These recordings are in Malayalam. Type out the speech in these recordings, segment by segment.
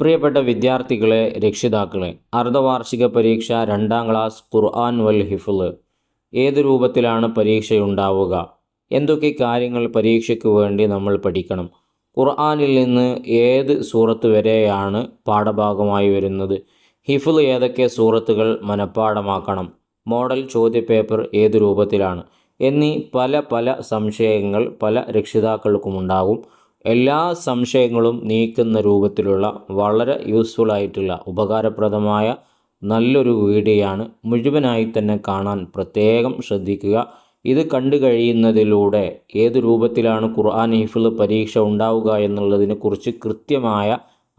പ്രിയപ്പെട്ട വിദ്യാർത്ഥികളെ രക്ഷിതാക്കളെ അർദ്ധവാർഷിക പരീക്ഷ രണ്ടാം ക്ലാസ് ഖുർആൻ വൽ ഹിഫ്ള്. ഏത് രൂപത്തിലാണ് പരീക്ഷയുണ്ടാവുക? എന്തൊക്കെ കാര്യങ്ങൾ പരീക്ഷയ്ക്ക് വേണ്ടി നമ്മൾ പഠിക്കണം? ഖുർആാനിൽ നിന്ന് ഏത് സൂറത്ത് വരെയാണ് പാഠഭാഗമായി വരുന്നത്? ഹിഫ്ള് ഏതൊക്കെ സൂറത്തുകൾ മനഃപ്പാഠമാക്കണം? മോഡൽ ചോദ്യപേപ്പർ ഏത് രൂപത്തിലാണ്? എന്നീ പല പല സംശയങ്ങൾ പല രക്ഷിതാക്കൾക്കുമുണ്ടാകും എല്ലാ സംശയങ്ങളും നീക്കുന്ന രൂപത്തിലുള്ള വളരെ യൂസ്ഫുൾ ആയിട്ടുള്ള ഉപകാരപ്രദമായ നല്ലൊരു വീഡിയോയാണ് മുഴുവനായി തന്നെ കാണാൻ പ്രത്യേകം ശ്രദ്ധിക്കുക. ഇത് കണ്ടു കഴിയുന്നതിലൂടെ ഏത് രൂപത്തിലാണ് ഖുർആൻ ഹിഫിൾ പരീക്ഷ ഉണ്ടാവുക എന്നുള്ളതിനെക്കുറിച്ച് കൃത്യമായ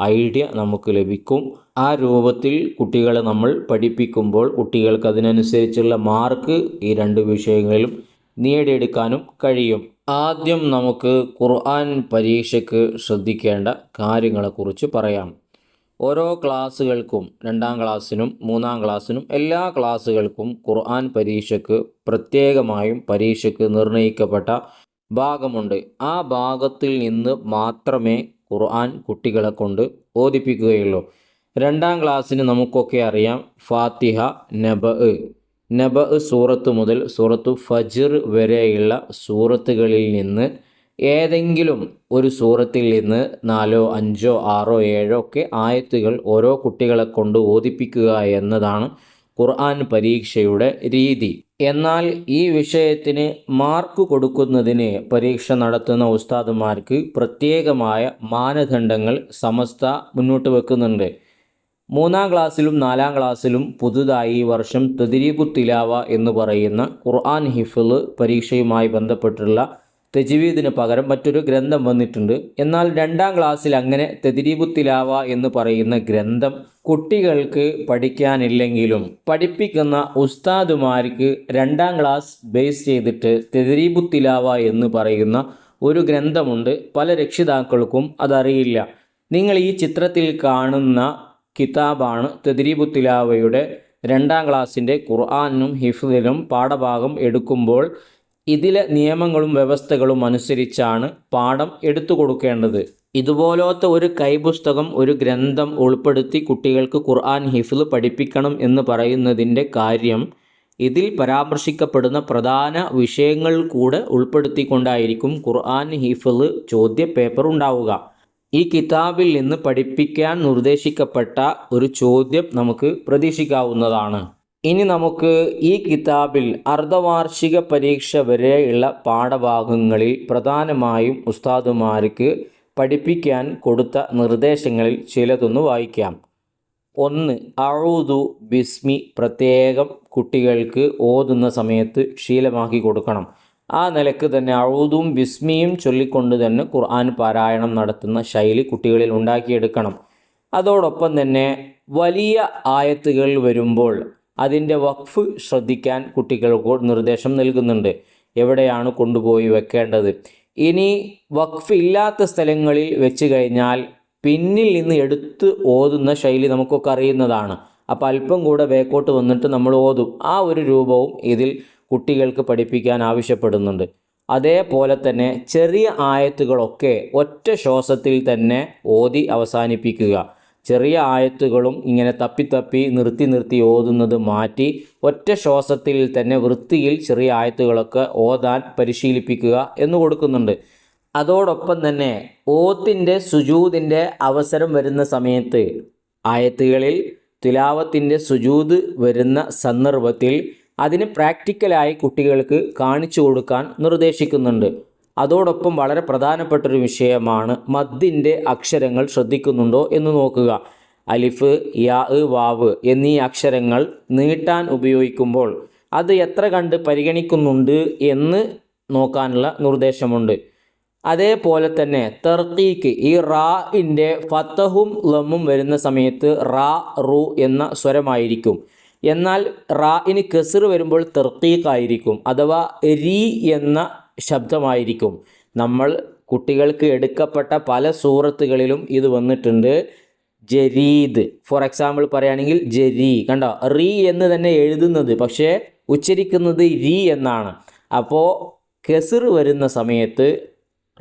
ഐഡിയ നമുക്ക് ലഭിക്കും. ആ രൂപത്തിൽ കുട്ടികളെ നമ്മൾ പഠിപ്പിക്കുമ്പോൾ കുട്ടികൾക്ക് അതിനനുസരിച്ചുള്ള മാർക്ക് ഈ രണ്ട് വിഷയങ്ങളിലും നേടിയെടുക്കാനും കഴിയും. ആദ്യം നമുക്ക് ഖുർആൻ പരീക്ഷയ്ക്ക് ശ്രദ്ധിക്കേണ്ട കാര്യങ്ങളെക്കുറിച്ച് പറയാം. ഓരോ ക്ലാസ്സുകൾക്കും രണ്ടാം ക്ലാസ്സിനും മൂന്നാം ക്ലാസ്സിനും എല്ലാ ക്ലാസ്സുകൾക്കും ഖുർആൻ പരീക്ഷയ്ക്ക് പ്രത്യേകമായും പരീക്ഷയ്ക്ക് നിർണയിക്കപ്പെട്ട ഭാഗമുണ്ട്. ആ ഭാഗത്തിൽ നിന്ന് മാത്രമേ ഖുർആൻ കുട്ടികളെ കൊണ്ട് ഓദിപ്പിക്കുകയുള്ളൂ രണ്ടാം ക്ലാസ്സിന് നമുക്കൊക്കെ അറിയാം ഫാത്തിഹ നബ. നബ സൂറത്ത് മുതൽ സൂറത്തു ഫജിർ വരെയുള്ള സൂറത്തുകളിൽ നിന്ന് ഏതെങ്കിലും ഒരു സൂറത്തിൽ നിന്ന് നാലോ അഞ്ചോ ആറോ ഏഴോ ഒക്കെ ആയത്തുകൾ ഓരോ കുട്ടികളെ കൊണ്ട് ഓദിപ്പിക്കുക എന്നതാണ് ഖുർആൻ പരീക്ഷയുടെ രീതി. എന്നാൽ ഈ വിഷയത്തിന് മാർക്ക് കൊടുക്കുന്നതിന് പരീക്ഷ നടത്തുന്ന ഉസ്താദുമാർക്ക് പ്രത്യേകമായ മാനദണ്ഡങ്ങൾ സമസ്ത മുന്നോട്ട് വെക്കുന്നുണ്ട്. മൂന്നാം ക്ലാസ്സിലും നാലാം ക്ലാസ്സിലും പുതുതായി ഈ വർഷം തദ്രീബു തിലാവ എന്ന് പറയുന്ന ഖുർആൻ ഹിഫിൾ പരീക്ഷയുമായി ബന്ധപ്പെട്ടുള്ള തെജീവീദിന് പകരം മറ്റൊരു ഗ്രന്ഥം വന്നിട്ടുണ്ട്. എന്നാൽ രണ്ടാം ക്ലാസ്സിൽ അങ്ങനെ തെതിരീബു തിലാവ എന്ന് പറയുന്ന ഗ്രന്ഥം കുട്ടികൾക്ക് പഠിക്കാനില്ലെങ്കിലും പഠിപ്പിക്കുന്ന ഉസ്താദുമാർക്ക് രണ്ടാം ക്ലാസ് ബേസ് ചെയ്തിട്ട് തെതിരീബു തിലാവ എന്ന് പറയുന്ന ഒരു ഗ്രന്ഥമുണ്ട്. പല രക്ഷിതാക്കൾക്കും അതറിയില്ല. നിങ്ങൾ ഈ ചിത്രത്തിൽ കാണുന്ന കിതാബാണ്. തെദ്രീബു തിലാവയുടെ രണ്ടാം ക്ലാസ്സിന്റെ ഖുർആാനും ഹിഫ്ദിലും പാഠഭാഗം എടുക്കുമ്പോൾ ഇതിലെ നിയമങ്ങളും വ്യവസ്ഥകളും അനുസരിച്ചാണ് പാഠം എടുത്തു കൊടുക്കേണ്ടത്. ഇതുപോലത്തെ ഒരു കൈപുസ്തകം ഒരു ഗ്രന്ഥം ഉൾപ്പെടുത്തി കുട്ടികൾക്ക് ഖുർആൻ ഹിഫിൽ പഠിപ്പിക്കണം എന്ന് പറയുന്നതിന്റെ കാര്യം ഇതിൽ പരാമർശിക്കപ്പെടുന്ന പ്രധാന വിഷയങ്ങൾ കൂടെ ഉൾപ്പെടുത്തിക്കൊണ്ടായിരിക്കും ഖുർആൻ ഹിഫിൽ ചോദ്യ പേപ്പർ ഉണ്ടാവുക. ഈ കിതാബിൽ നിന്ന് പഠിപ്പിക്കാൻ നിർദ്ദേശിക്കപ്പെട്ട ഒരു ചോദ്യം നമുക്ക് പ്രതീക്ഷിക്കാവുന്നതാണ്. ഇനി നമുക്ക് ഈ കിതാബിൽ അർദ്ധവാർഷിക പരീക്ഷ വരെയുള്ള പാഠഭാഗങ്ങളിൽ പ്രധാനമായും ഉസ്താദുമാർക്ക് പഠിപ്പിക്കാൻ കൊടുത്ത നിർദ്ദേശങ്ങളിൽ ചിലതൊന്ന് വായിക്കാം. ഒന്ന് അഴുതു ബിസ്മി പ്രത്യേകം കുട്ടികൾക്ക് ഓതുന്ന സമയത്ത് ശീലമാക്കി കൊടുക്കണം. ആ നിലയ്ക്ക് തന്നെ അഴുതും ബിസ്മിയും ചൊല്ലിക്കൊണ്ട് തന്നെ ഖുർആൻ പാരായണം നടത്തുന്ന ശൈലി കുട്ടികളിൽ ഉണ്ടാക്കിയെടുക്കണം. അതോടൊപ്പം തന്നെ വലിയ ആയത്തുകൾ വരുമ്പോൾ അതിന്റെ വഖഫ് ശ്രദ്ധിക്കാൻ കുട്ടികൾക്ക് നിർദ്ദേശം നൽകുന്നുണ്ട്. എവിടെയാണ് കൊണ്ടുപോയി വെക്കേണ്ടത്? ഇനി വഖഫ് ഇല്ലാത്ത സ്ഥലങ്ങളിൽ വെച്ച് കഴിഞ്ഞാൽ പിന്നിൽ നിന്ന് എടുത്ത് ഓതുന്ന ശൈലി നമുക്കൊക്കെ അറിയുന്നതാണ്. അപ്പോൾ അല്പം കൂടെ ബേക്കോട്ട് വന്നിട്ട് നമ്മൾ ഓതും. ആ ഒരു രൂപവും ഇതിൽ കുട്ടികൾക്ക് പഠിപ്പിക്കാൻ ആവശ്യപ്പെടുന്നുണ്ട്. അതേപോലെ തന്നെ ചെറിയ ആയത്തുകളൊക്കെ ഒറ്റ ശ്വാസത്തിൽ തന്നെ ഓതി അവസാനിപ്പിക്കുക. ചെറിയ ആയത്തുകളും ഇങ്ങനെ തപ്പി തപ്പി നിർത്തി നിർത്തി ഓതുന്നത് മാറ്റി ഒറ്റ ശ്വാസത്തിൽ തന്നെ വൃത്തിയിൽ ചെറിയ ആയത്തുകളൊക്കെ ഓതാൻ പരിശീലിപ്പിക്കുക എന്ന് കൊടുക്കുന്നുണ്ട്. അതോടൊപ്പം തന്നെ ഓത്തിന്റെ സുജൂതിന്റെ അവസരം വരുന്ന സമയത്ത് ആയത്തുകളിൽ തുലാവത്തിന്റെ സുജൂത് വരുന്ന സന്ദർഭത്തിൽ അതിന് പ്രാക്ടിക്കലായി കുട്ടികൾക്ക് കാണിച്ചു കൊടുക്കാൻ നിർദ്ദേശിക്കുന്നുണ്ട്. അതോടൊപ്പം വളരെ പ്രധാനപ്പെട്ടൊരു വിഷയമാണ് മദ്ദിന്റെ അക്ഷരങ്ങൾ ശ്രദ്ധിക്കുന്നുണ്ടോ എന്ന് നോക്കുക. അലിഫ് യാ വാവ് എന്നീ അക്ഷരങ്ങൾ നീട്ടാൻ ഉപയോഗിക്കുമ്പോൾ അത് എത്ര കണ്ട് പരിഗണിക്കുന്നുണ്ട് എന്ന് നോക്കാനുള്ള നിർദ്ദേശമുണ്ട്. അതേപോലെ തന്നെ തെർക്കീക്ക് ഈ റാഇന്റെ ഫത്തഹും ലമ്മും വരുന്ന സമയത്ത് റാ റു എന്ന സ്വരമായിരിക്കും. എന്നാൽ റാഇന് കെസർ വരുമ്പോൾ തെർക്കീക്കായിരിക്കും അഥവാ രീ എന്ന ശബ്ദമായിരിക്കും. നമ്മൾ കുട്ടികൾക്ക് എടുക്കപ്പെട്ട പല സൂറത്തുകളിലും ഇത് വന്നിട്ടുണ്ട്. ജരീദ്. ഫോർ എക്സാമ്പിൾ പറയുകയാണെങ്കിൽ ജരീ. കണ്ടോ? റീ എന്ന് തന്നെ എഴുതുന്നത്. പക്ഷേ ഉച്ചരിക്കുന്നത് രി എന്നാണ്. അപ്പോൾ കെസർ വരുന്ന സമയത്ത്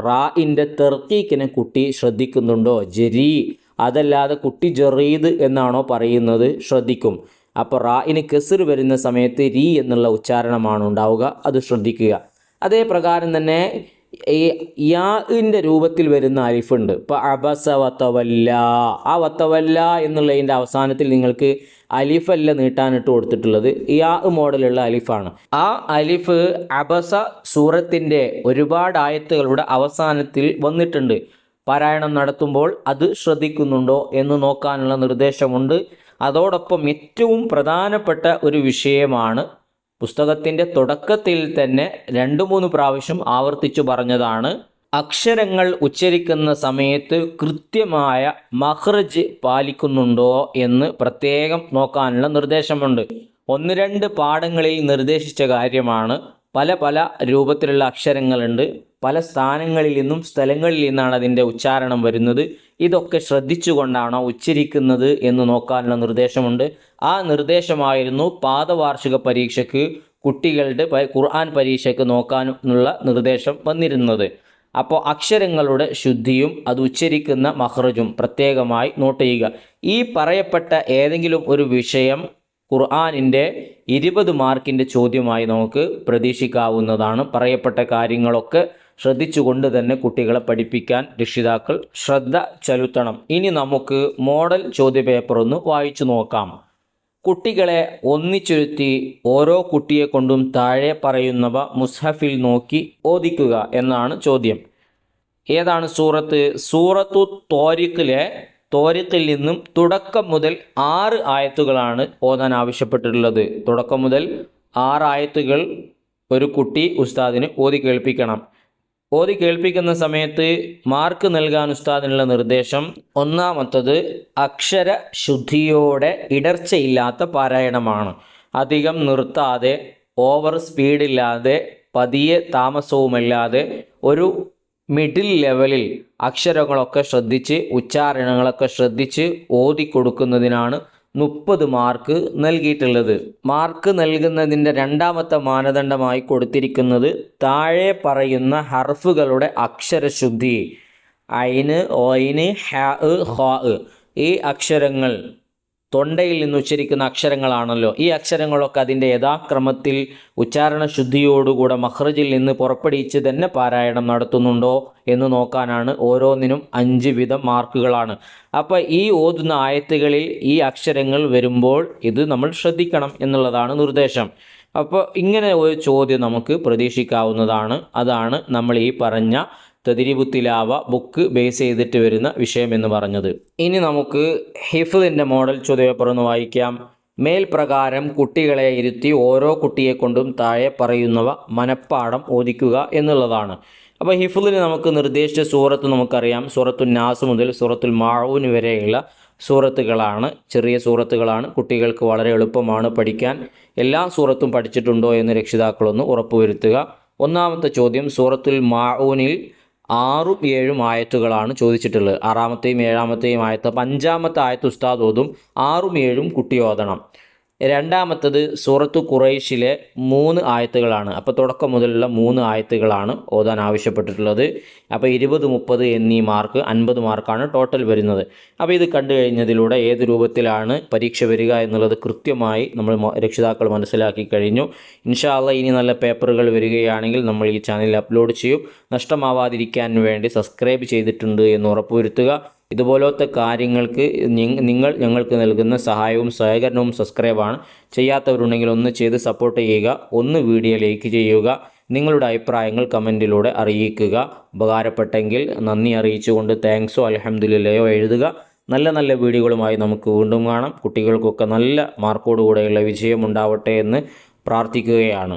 റാഇന്റെ തെർക്കീക്കിനെ കുട്ടി ശ്രദ്ധിക്കുന്നുണ്ടോ? ജരി. അതല്ലാതെ കുട്ടി ജറീദ് എന്നാണോ പറയുന്നത്? ശ്രദ്ധിക്കും. അപ്പോൾ റായിന് കെസർ വരുന്ന സമയത്ത് രീ എന്നുള്ള ഉച്ചാരണമാണ് ഉണ്ടാവുക. അത് ശ്രദ്ധിക്കുക. അതേ പ്രകാരം തന്നെ ഈ യാഇന്റെ രൂപത്തിൽ വരുന്ന അരിഫുണ്ട്. ഇപ്പോൾ അബസ വത്തവല്ല ആ വത്തവല്ല എന്നുള്ളതിന്റെ അവസാനത്തിൽ നിങ്ങൾക്ക് അലിഫല്ല നീട്ടാനിട്ട് കൊടുത്തിട്ടുള്ളത് യാ മോഡലുള്ള അലിഫാണ്. ആ അലിഫ് അബസ സൂറത്തിന്റെ ഒരുപാട് ആയത്തുകളുടെ അവസാനത്തിൽ വന്നിട്ടുണ്ട്. പാരായണം നടത്തുമ്പോൾ അത് ശ്രദ്ധിക്കുന്നുണ്ടോ എന്ന് നോക്കാനുള്ള നിർദ്ദേശമുണ്ട്. അതോടൊപ്പം ഏറ്റവും പ്രധാനപ്പെട്ട ഒരു വിഷയമാണ് പുസ്തകത്തിന്റെ തുടക്കത്തിൽ തന്നെ രണ്ട് മൂന്ന് പ്രാവശ്യം ആവർത്തിച്ചു പറഞ്ഞതാണ് അക്ഷരങ്ങൾ ഉച്ചരിക്കുന്ന സമയത്ത് കൃത്യമായ മഹ്റജ് പാലിക്കുന്നുണ്ടോ എന്ന് പ്രത്യേകം നോക്കാനുള്ള നിർദ്ദേശമുണ്ട്. ഒന്ന് രണ്ട് പാഠങ്ങളിൽ നിർദ്ദേശിച്ച കാര്യമാണ്. പല പല രൂപത്തിലുള്ള അക്ഷരങ്ങളുണ്ട്. പല സ്ഥാനങ്ങളിൽ നിന്നും സ്ഥലങ്ങളിൽ നിന്നാണ് അതിന്റെ ഉച്ചാരണം വരുന്നത്. ഇതൊക്കെ ശ്രദ്ധിച്ചുകൊണ്ടാണോ ഉച്ചരിക്കുന്നത് എന്ന് നോക്കാനുള്ള നിർദ്ദേശമുണ്ട്. ആ നിർദ്ദേശമായിരുന്നു പാദവാർഷിക പരീക്ഷയ്ക്ക് കുട്ടികളുടെ ഖുർആൻ പരീക്ഷയ്ക്ക് നോക്കാനുള്ള നിർദ്ദേശം വന്നിരുന്നത്. അപ്പോൾ അക്ഷരങ്ങളുടെ ശുദ്ധിയും അത് ഉച്ചരിക്കുന്ന മഹ്റജും പ്രത്യേകമായി നോട്ട് ചെയ്യുക. ഈ പറയപ്പെട്ട ഏതെങ്കിലും ഒരു വിഷയം ഖുർആാനിന്റെ ഇരുപത് മാർക്കിന്റെ ചോദ്യമായി നമുക്ക് പ്രതീക്ഷിക്കാവുന്നതാണ്. പറയപ്പെട്ട കാര്യങ്ങളൊക്കെ ശ്രദ്ധിച്ചുകൊണ്ട് തന്നെ കുട്ടികളെ പഠിപ്പിക്കാൻ രക്ഷിതാക്കൾ ശ്രദ്ധ ചെലുത്തണം. ഇനി നമുക്ക് മോഡൽ ചോദ്യപേപ്പർ ഒന്ന് വായിച്ചു നോക്കാം. കുട്ടികളെ ഒന്നിച്ചുരുത്തി ഓരോ കുട്ടിയെ കൊണ്ടും താഴെ പറയുന്നവ മുസ്ഹഫിൽ നോക്കി ഓദിക്കുക എന്നാണ് ചോദ്യം. ഏതാണ് സൂറത്ത്? സൂറത്തു തോരിക്കിലെ തോരിക്കിൽ നിന്നും തുടക്കം മുതൽ ആറ് ആയത്തുകളാണ് ഓതാൻ ആവശ്യപ്പെട്ടിട്ടുള്ളത്. തുടക്കം മുതൽ ആറ് ആയത്തുകൾ ഒരു കുട്ടി ഉസ്താദിന് ഓതി കേൾപ്പിക്കണം. ഓതി കേൾപ്പിക്കുന്ന സമയത്ത് മാർക്ക് നൽകാൻ ഉസ്താദിനുള്ള നിർദ്ദേശം ഒന്നാമത്തത് അക്ഷര ശുദ്ധിയോടെ ഇടർച്ചയില്ലാത്ത പാരായണമാണ്. അധികം നിർത്താതെ ഓവർ സ്പീഡില്ലാതെ പതിയെ താമസവുമില്ലാതെ ഒരു മിഡിൽ ലെവലിൽ അക്ഷരങ്ങളൊക്കെ ശ്രദ്ധിച്ച് ഉച്ചാരണങ്ങളൊക്കെ ശ്രദ്ധിച്ച് ഓതി കൊടുക്കുന്നതിനാണ് മുപ്പത് മാർക്ക് നൽകിയിട്ടുള്ളത്. മാർക്ക് നൽകുന്നതിന്റെ രണ്ടാമത്തെ മാനദണ്ഡമായി കൊടുത്തിരിക്കുന്നത് താഴെ പറയുന്ന ഹർഫുകളുടെ അക്ഷരശുദ്ധി. ഐന് ഓയിന് ഹ ഹ ഈ അക്ഷരങ്ങൾ തൊണ്ടയിൽ നിന്ന് ഉച്ചരിക്കുന്ന അക്ഷരങ്ങളാണല്ലോ. ഈ അക്ഷരങ്ങളൊക്കെ അതിന്റെ യഥാക്രമത്തിൽ ഉച്ചാരണ ശുദ്ധിയോടുകൂടെ മഹ്റജിൽ നിന്ന് പുറപ്പെടുവിച്ച് തന്നെ പാരായണം നടത്തുന്നുണ്ടോ എന്ന് നോക്കാനാണ് ഓരോന്നിനും അഞ്ച് വിധം മാർക്കുകളാണ്. അപ്പോൾ ഈ ഓതുന്ന ആയത്തുകളിൽ ഈ അക്ഷരങ്ങൾ വരുമ്പോൾ ഇത് നമ്മൾ ശ്രദ്ധിക്കണം എന്നുള്ളതാണ് നിർദ്ദേശം. അപ്പോൾ ഇങ്ങനെ ഒരു ചോദ്യം നമുക്ക് പ്രതീക്ഷിക്കാവുന്നതാണ്. അതാണ് നമ്മൾ ഈ പറഞ്ഞ തതിരിബുത്തിലാവ ബുക്ക് ബേസ് ചെയ്തിട്ട് വരുന്ന വിഷയം എന്ന് പറഞ്ഞത്. ഇനി നമുക്ക് ഹിഫിദിന്റെ മോഡൽ ചോദ്യപേപ്പറൊന്ന് വായിക്കാം. മേൽപ്രകാരം കുട്ടികളെ ഇരുത്തി ഓരോ കുട്ടിയെ കൊണ്ടും താഴെ പറയുന്നവ മനപ്പാടം ഓദിക്കുക എന്നുള്ളതാണ്. അപ്പോൾ ഹിഫുലിന് നമുക്ക് നിർദ്ദേശിച്ച സൂറത്ത് നമുക്കറിയാം. സൂറത്തുൽ നാസ് മുതൽ സൂറത്തുൽ മാവൂന് വരെയുള്ള സൂറത്തുകളാണ്. ചെറിയ സൂറത്തുകളാണ്. കുട്ടികൾക്ക് വളരെ എളുപ്പമാണ് പഠിക്കാൻ. എല്ലാ സൂറത്തും പഠിച്ചിട്ടുണ്ടോ എന്ന് രക്ഷിതാക്കളൊന്ന് ഉറപ്പുവരുത്തുക. ഒന്നാമത്തെ ചോദ്യം സൂറത്തുൽ മാഊനിൽ ആറും ഏഴും ആയത്തുകളാണ് ചോദിച്ചിട്ടുള്ളത്. ആറാമത്തെയും ഏഴാമത്തെയും ആയത്ത് അപ്പം അഞ്ചാമത്തെ ആയത്ത് ഉസ്താദ് ഓതും ആറും ഏഴും കുട്ടി ഓതണം. രണ്ടാമത്തത് സൂറത്തു ഖുറൈഷിലെ മൂന്ന് ആയത്തുകളാണ്. അപ്പോൾ തുടക്കം മുതലുള്ള മൂന്ന് ആയത്തുകളാണ് ഓതാൻ ആവശ്യപ്പെട്ടിട്ടുള്ളത്. അപ്പോൾ ഇരുപത് മുപ്പത് എന്നീ മാർക്ക് അൻപത് മാർക്കാണ് ടോട്ടൽ വരുന്നത്. അപ്പോൾ ഇത് കണ്ടു കഴിഞ്ഞതിലൂടെ ഏത് രൂപത്തിലാണ് പരീക്ഷ വരിക എന്നുള്ളത് കൃത്യമായി നമ്മൾ രക്ഷിതാക്കൾ മനസ്സിലാക്കി കഴിഞ്ഞു. ഇൻഷാല്ല ഇനി നല്ല പേപ്പറുകൾ വരികയാണെങ്കിൽ നമ്മൾ ഈ ചാനലിൽ അപ്ലോഡ് ചെയ്യും. നഷ്ടമാവാതിരിക്കാൻ വേണ്ടി സബ്സ്ക്രൈബ് ചെയ്തിട്ടുണ്ട് എന്ന് ഉറപ്പുവരുത്തുക. ഇതുപോലത്തെ കാര്യങ്ങൾക്ക് നിങ്ങൾ ഞങ്ങൾക്ക് നൽകുന്ന സഹായവും സഹകരണവും സബ്സ്ക്രൈബാണ്. ചെയ്യാത്തവരുണ്ടെങ്കിൽ ഒന്ന് ചെയ്ത് സപ്പോർട്ട് ചെയ്യുക. ഒന്ന് വീഡിയോ ലൈക്ക് ചെയ്യുക. നിങ്ങളുടെ അഭിപ്രായങ്ങൾ കമന്റിലൂടെ അറിയിക്കുക. ഉപകാരപ്പെട്ടെങ്കിൽ നന്ദി അറിയിച്ചുകൊണ്ട് താങ്ക്സോ അലഹമുല്ലയോ എഴുതുക. നല്ല നല്ല വീഡിയോകളുമായി നമുക്ക് വീണ്ടും കാണാം. കുട്ടികൾക്കൊക്കെ നല്ല മാർക്കോടുകൂടെയുള്ള വിജയം ഉണ്ടാവട്ടെ എന്ന് പ്രാർത്ഥിക്കുകയാണ്.